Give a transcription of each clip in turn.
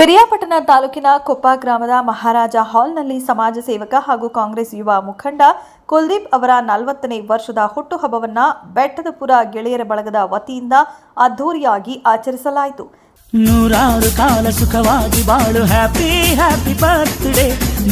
ಪಿರಿಯಾಪಟ್ಟಣ ತಾಲೂಕಿನ ಕೊಪ್ಪ ಗ್ರಾಮದ ಮಹಾರಾಜ ಹಾಲ್ನಲ್ಲಿ ಸಮಾಜ ಸೇವಕ ಹಾಗೂ ಕಾಂಗ್ರೆಸ್ ಯುವ ಮುಖಂಡ ಕುಲ್ದೀಪ್ ಅವರ ನಲವತ್ತನೇ ವರ್ಷದ ಹುಟ್ಟುಹಬ್ಬವನ್ನು ಬೆಟ್ಟದಪುರ ಗೆಳೆಯರ ಬಳಗದ ವತಿಯಿಂದ ಅದ್ಧೂರಿಯಾಗಿ ಆಚರಿಸಲಾಯಿತು. ನೂರಾರು ಕಾಲ ಸುಖವಾಗಿ ಬಾಳು ಹ್ಯಾಪಿ ಹ್ಯಾಪಿ ಬರ್ತ್ಡೇ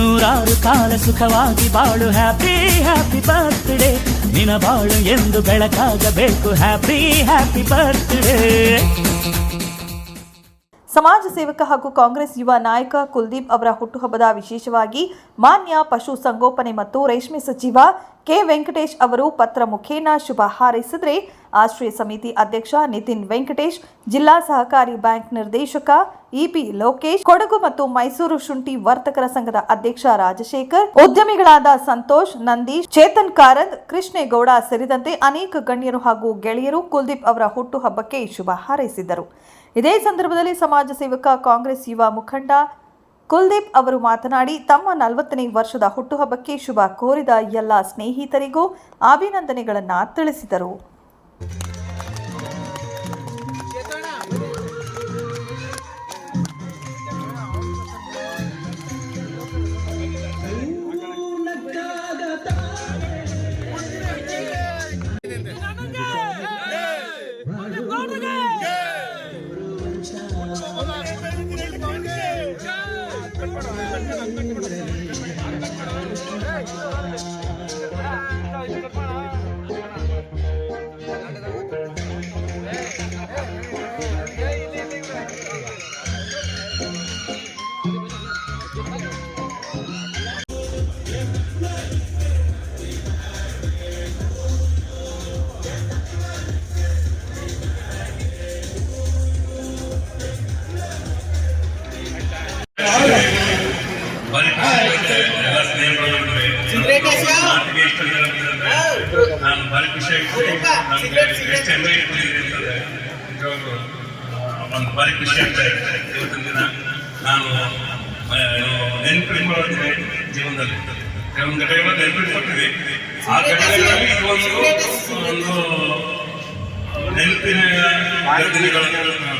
ನೂರಾರು ಕಾಲ ಸುಖವಾಗಿ ಬಾಳು. ಹ್ಯಾಪಿ ಹ್ಯಾಪಿ ಬರ್ತ್ಡೇ ನಿನ ಬಾಳು ಎಂದು ಬೆಳಕಾಗಬೇಕು. ಹ್ಯಾಪಿ ಹ್ಯಾಪಿ ಬರ್ತ್ಡೇ ಸಮಾಜ ಸೇವಕ ಹಾಗೂ ಕಾಂಗ್ರೆಸ್ ಯುವ ನಾಯಕ ಕುಲ್ದೀಪ್ ಅವರ ಹುಟ್ಟುಹಬ್ಬದ ವಿಶೇಷವಾಗಿ ಮಾನ್ಯ ಪಶು ಸಂಗೋಪನೆ ಮತ್ತು ರೇಷ್ಮೆ ಸಚಿವ ಕೆ ವೆಂಕಟೇಶ್ ಅವರು ಪತ್ರ ಮುಖೇನ ಶುಭ ಹಾರೈಸಿದರೆ ಆಶ್ರಯ ಸಮಿತಿ ಅಧ್ಯಕ್ಷ ನಿತಿನ್ ವೆಂಕಟೇಶ್, ಜಿಲ್ಲಾ ಸಹಕಾರಿ ಬ್ಯಾಂಕ್ ನಿರ್ದೇಶಕ ಇಪಿ ಲೋಕೇಶ್, ಕೊಡಗು ಮತ್ತು ಮೈಸೂರು ಶುಂಠಿ ವರ್ತಕರ ಸಂಘದ ಅಧ್ಯಕ್ಷ ರಾಜಶೇಖರ್, ಉದ್ಯಮಿಗಳಾದ ಸಂತೋಷ್, ನಂದೀಶ್, ಚೇತನ್ ಕಾರಂತ್, ಕೃಷ್ಣೇಗೌಡ ಸೇರಿದಂತೆ ಅನೇಕ ಗಣ್ಯರು ಹಾಗೂ ಗೆಳೆಯರು ಕುಲ್ದೀಪ್ ಅವರ ಹುಟ್ಟುಹಬ್ಬಕ್ಕೆ ಶುಭ ಹಾರೈಸಿದರು. ಇದೇ ಸಂದರ್ಭದಲ್ಲಿ ಸಮಾಜ ಸೇವಕ ಕಾಂಗ್ರೆಸ್ ಯುವ ಮುಖಂಡ ಕುಲ್ದೀಪ್ ಅವರು ಮಾತನಾಡಿ ತಮ್ಮ ನಲವತ್ತನೇ ವರ್ಷದ ಹುಟ್ಟುಹಬ್ಬಕ್ಕೆ ಶುಭ ಕೋರಿದ ಎಲ್ಲ ಸ್ನೇಹಿತರಿಗೂ ಅಭಿನಂದನೆಗಳನ್ನು ತಿಳಿಸಿದರು. ನಾನು ಭಾರಿ ಖುಷಿ ನಮ್ಗೆ ಎಷ್ಟು ಹೆಮ್ಮೆ ಇರ್ತದೆ ಒಂದು ಭಾರಿ ಖುಷಿ ಆಗ್ತಾ ಇದೆ ಇವತ್ತಿನ ದಿನ ನಾನು ನೆನಪಿಟ್ಕೊಳ್ಳೋದಿದೆ ಜೀವನದಲ್ಲಿ ಕೆಲವೊಂದು ಘಟನೆಗಳು ನೆನಪಿಟ್ಕೊಳ್ತೀವಿ ಆ ಘಟನೆಗಳಲ್ಲಿ ಇದು ಒಂದು ಒಂದು ನೆನಪಿನ ದಿನಗಳನ್ನು